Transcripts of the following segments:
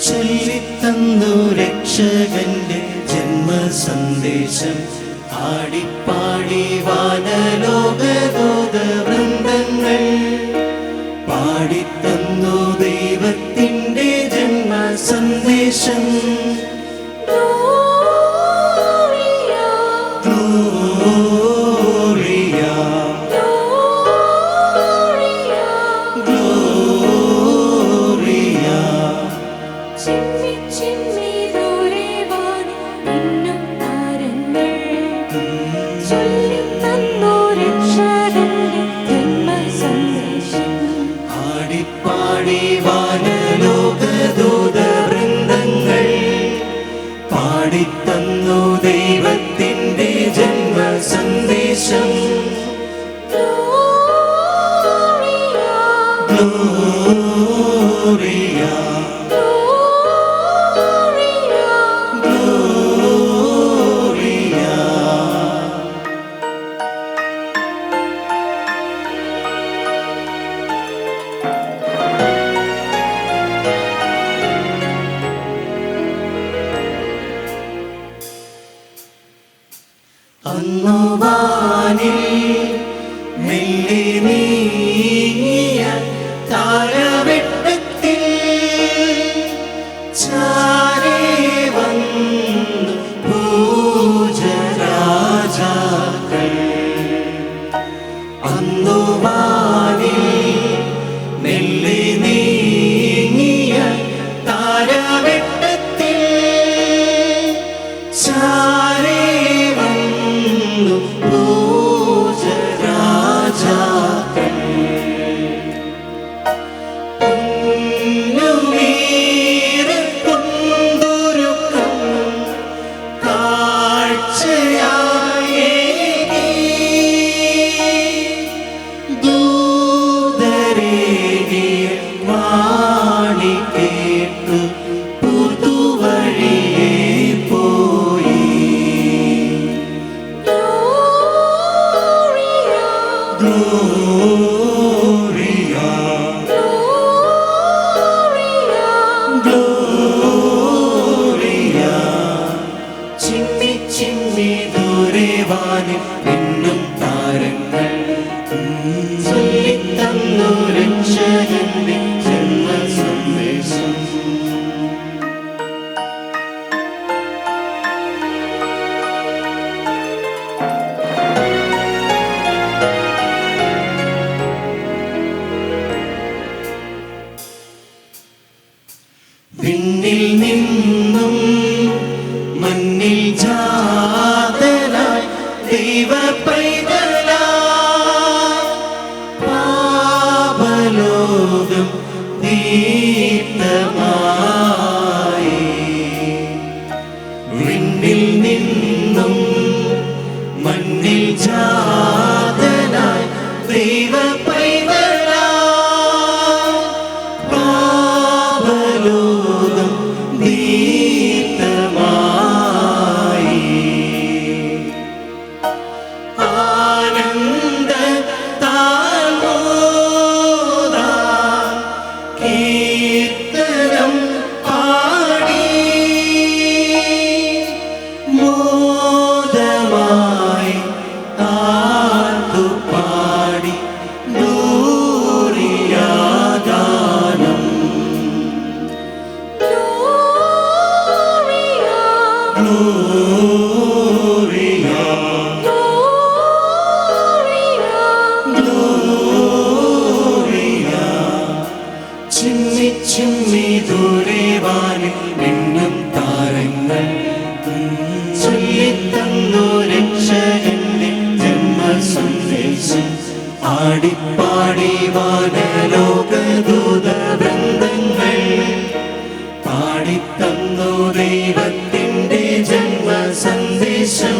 ചൊല്ലിത്തന്നു രക്ഷകന്റെ ജന്മ സന്ദേശം ആടിപ്പാടി பாடி வாழ പാടിപ്പാടി വാനലോകദൂതവൃന്ദങ്ങൾ പാടിത്തന്നു ദൈവത്തിന്റെ ജന്മ സന്ദേശം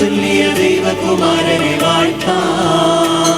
சொல்லிய தெய்வகுமாரனை வாழ்த்தான்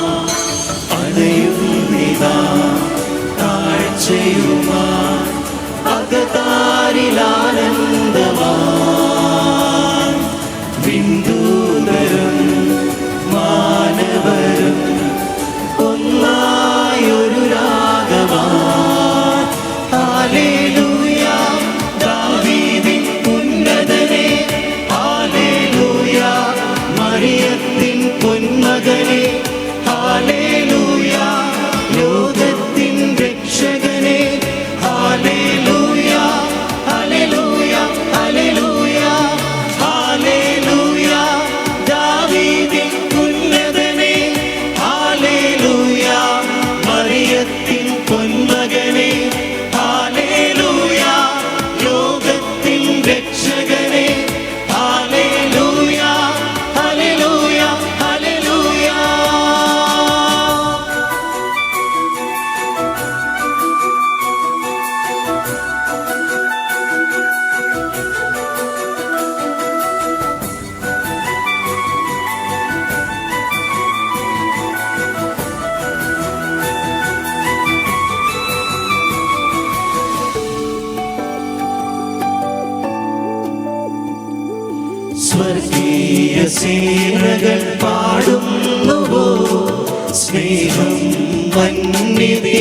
വീണകൾ പാടുന്നുവോ? സ്നേഹം വന്നിതി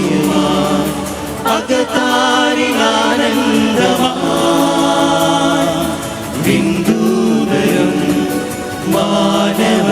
നീയുമാ അകതാരിലാനന്ദമായി ബിന്ദൂതരം മാനവ